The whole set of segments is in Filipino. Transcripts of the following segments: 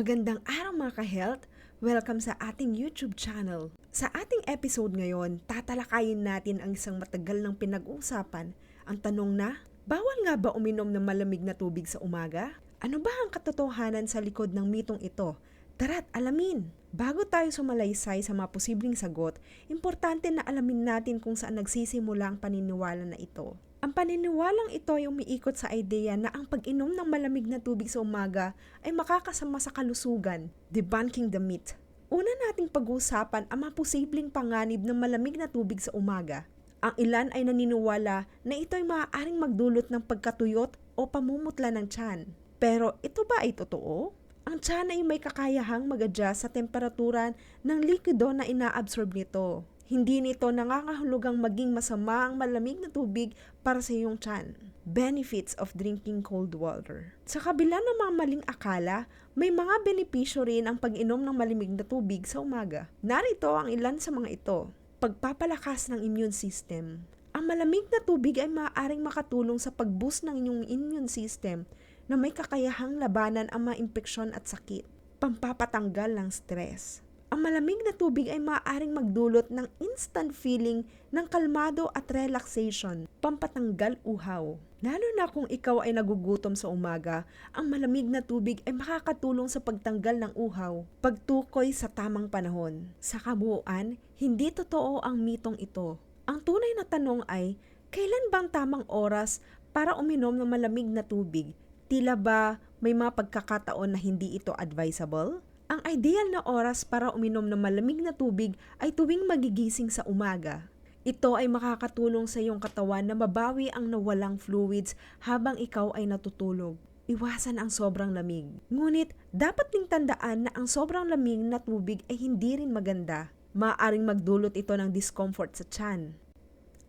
Magandang araw mga ka-health! Welcome sa ating YouTube channel. Sa ating episode ngayon, tatalakayin natin ang isang matagal ng pinag-uusapan. Ang tanong na, bawal nga ba uminom ng malamig na tubig sa umaga? Ano ba ang katotohanan sa likod ng mitong ito? Tara't alamin! Bago tayo sumalaysay sa mga posibleng sagot, importante na alamin natin kung saan nagsisimula ang paniniwala na ito. Ang paniniwalang ito ay umiikot sa ideya na ang pag-inom ng malamig na tubig sa umaga ay makakasama sa kalusugan, debunking the myth. Una nating pag-uusapan ang mga posibleng panganib ng malamig na tubig sa umaga. Ang ilan ay naniniwala na ito ay maaaring magdulot ng pagkatuyot o pamumutla ng tiyan. Pero ito ba ay totoo? Ang tiyan ay may kakayahang mag-adjust sa temperatura ng likido na inaabsorb nito. Hindi nito nangangahulugang maging masama ang malamig na tubig para sa iyong tiyan. Benefits of drinking cold water. Sa kabila ng mga maling akala, may mga benepisyo rin ang pag-inom ng malamig na tubig sa umaga. Narito ang ilan sa mga ito. Pagpapalakas ng immune system. Ang malamig na tubig ay maaaring makatulong sa pag-boost ng inyong immune system na may kakayahang labanan ang mga impeksyon at sakit. Pampapatanggal ng stress. Ang malamig na tubig ay maaaring magdulot ng instant feeling ng kalmado at relaxation, pampatanggal uhaw. Lalo na kung ikaw ay nagugutom sa umaga, ang malamig na tubig ay makakatulong sa pagtanggal ng uhaw, pagtukoy sa tamang panahon. Sa kabuuan, hindi totoo ang mitong ito. Ang tunay na tanong ay, kailan bang tamang oras para uminom ng malamig na tubig? Tila ba may mga pagkakataon na hindi ito advisable? Ang ideal na oras para uminom ng malamig na tubig ay tuwing magigising sa umaga. Ito ay makakatulong sa iyong katawan na mabawi ang nawalang fluids habang ikaw ay natutulog. Iwasan ang sobrang lamig. Ngunit, dapat ding tandaan na ang sobrang lamig na tubig ay hindi rin maganda. Maaring magdulot ito ng discomfort sa tiyan.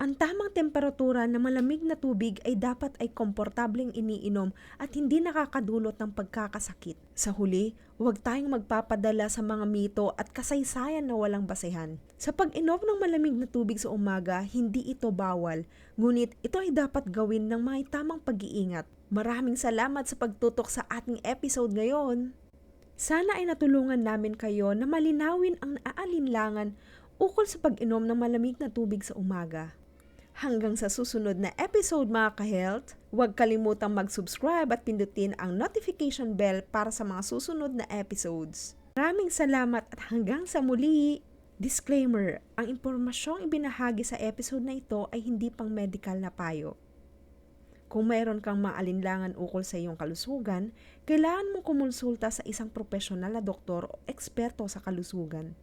Ang tamang temperatura na malamig na tubig ay dapat ay komportableng iniinom at hindi nakakadulot ng pagkakasakit. Sa huli, huwag tayong magpapadala sa mga mito at kasaysayan na walang basehan. Sa pag-inom ng malamig na tubig sa umaga, hindi ito bawal, ngunit ito ay dapat gawin ng may tamang pag-iingat. Maraming salamat sa pagtutok sa ating episode ngayon. Sana ay natulungan namin kayo na malinawin ang aalinlangan ukol sa pag-inom ng malamig na tubig sa umaga. Hanggang sa susunod na episode mga ka-health, huwag kalimutang mag-subscribe at pindutin ang notification bell para sa mga susunod na episodes. Maraming salamat at hanggang sa muli! Disclaimer, ang impormasyong ibinahagi sa episode na ito ay hindi pang medical na payo. Kung mayroon kang maalinlangan ukol sa iyong kalusugan, kailangan mong kumonsulta sa isang profesional na doktor o eksperto sa kalusugan.